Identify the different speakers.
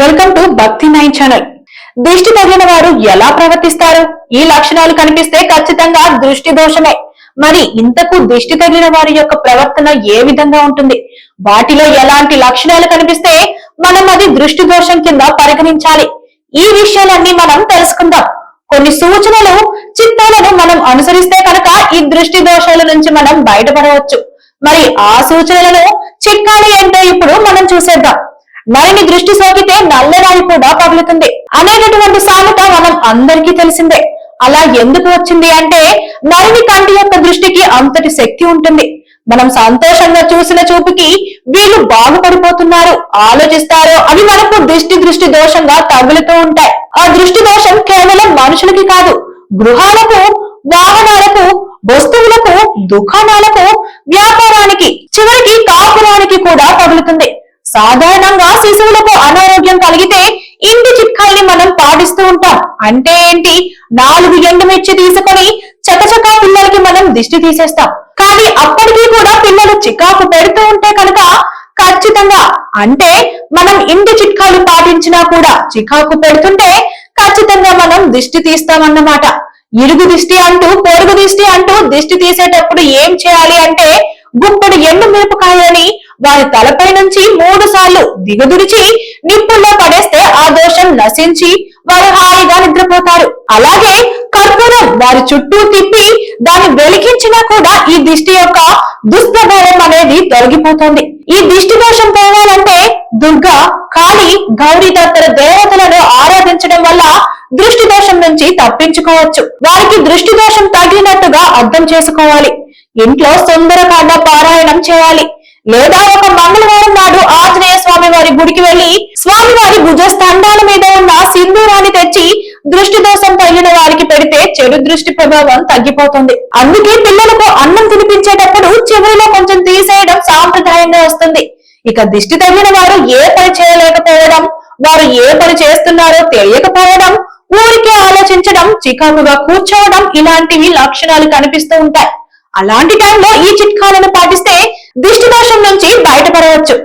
Speaker 1: Welcome to Bhakti nine channel. దృష్టి తగిలిన వారు ఎలా ప్రవర్తిస్తారు? ఈ లక్షణాలు కనిపిస్తే ఖచ్చితంగా దృష్టి దోషమే. మరి ఇంతకు దృష్టి తగిలిన వారి యొక్క ప్రవర్తన ఏ విధంగా ఉంటుంది? వాటిలో ఎలాంటి లక్షణాలు కనిపిస్తే మనం అది దృష్టి దోషం కింద పరిగణించాలి. ఈ విషయాలన్నీ మనం తెలుసుకుందాం. కొన్ని సూచనలు చిత్తాలను మనం అనుసరిస్తే కనుక ఈ దృష్టి దోషాల నుంచి మనం బయటపడవచ్చు. మరి ఆ సూచనలను చిట్కాలు ఏంటో ఇప్పుడు మనం చూసేద్దాం. మరిన్ని దృష్టి సోకితే నల్లరాయి కూడా పగులుతుంది. అనేటటువంటి సామెత మనం అందరికీ తెలిసిందే. అలా ఎందుకు వచ్చింది అంటే నరిని కంటి యొక్క దృష్టికి అంతటి శక్తి ఉంటుంది. మనం సంతోషంగా చూసిన చూపుకి వీళ్ళు బాగుపడిపోతున్నారు ఆలోచిస్తారో అవి మనకు దృష్టి దృష్టి దోషంగా తగులుతూ ఉంటాయి. ఆ దృష్టి దోషం కేవలం మనుషులకి కాదు గృహాలకు వాహనాలకు వస్తువులకు దుకాణాలకు వ్యాపారానికి సాధారణంగా శిశువులకు అనారోగ్యం కలిగితే ఇంటి చిట్కాల్ని మనం పాటిస్తూ ఉంటాం. అంటే ఏంటి? నాలుగు ఎండుమిర్చి తీసుకొని చకచకా పిల్లలకి మనం దిష్టి తీసేస్తాం. కానీ అప్పటికీ కూడా పిల్లలు చికాకు పెడుతూ ఉంటే కనుక ఖచ్చితంగా అంటే మనం ఇంటి చిట్కాలు పాటించినా కూడా చికాకు పెడుతుంటే ఖచ్చితంగా మనం దిష్టి తీస్తామన్నమాట. ఇరుగు దిష్టి అంటూ పొరుగు దిష్టి అంటూ దిష్టి తీసేటప్పుడు ఏం చేయాలి అంటే గుప్పుడు ఎండు మిరపకాయలని వారి తలపై నుంచి మూడు సార్లు దిగదురిచి నిప్పుల్లో పడేస్తే ఆ దోషం నశించి వారు హాయిగా నిద్రపోతారు. అలాగే కర్పూరం వారి చుట్టూ తిప్పి దాన్ని వెలిగించినా కూడా ఈ దిష్టి యొక్క దుష్ప్రభావం అనేది తొలగిపోతుంది. ఈ దిష్టి దోషం పోవాలంటే దుర్గా కాళి గౌరీ తదితర దేవతలను ఆరాధించడం వల్ల దృష్టి దోషం నుంచి తప్పించుకోవచ్చు. వారికి దృష్టి దోషం తగినట్టుగా అర్థం చేసుకోవాలి. ఇంట్లో సుందరకాండ పారాయణం చేయాలి. లేదా ఒక మంగళవారం నాడు ఆంజనేయ స్వామి వారి గుడికి వెళ్ళి స్వామి వారి భుజస్తండాల మీద ఉన్న సింధూరాన్ని తెచ్చి దృష్టి దోషం తగిలిన వారికి పెడితే చెడు దృష్టి ప్రభావం తగ్గిపోతుంది. అందుకే పిల్లలకు అన్నం తినిపించేటప్పుడు చెవిలో కొంచెం తీసేయడం సాంప్రదాయంగా వస్తుంది. ఇక దిష్టి తగిలిన వారు ఏ పని చేయలేకపోవడం వారు ఏ పని చేస్తున్నారో తెలియకపోవడం ఊరికే ఆలోచించడం చికాకుగా కూర్చోవడం ఇలాంటివి లక్షణాలు కనిపిస్తూ ఉంటాయి. అలాంటి టైంలో ఈ చిట్కాలను పాటిస్తే దిష్టి దోషం నుంచి బయటపడవచ్చు.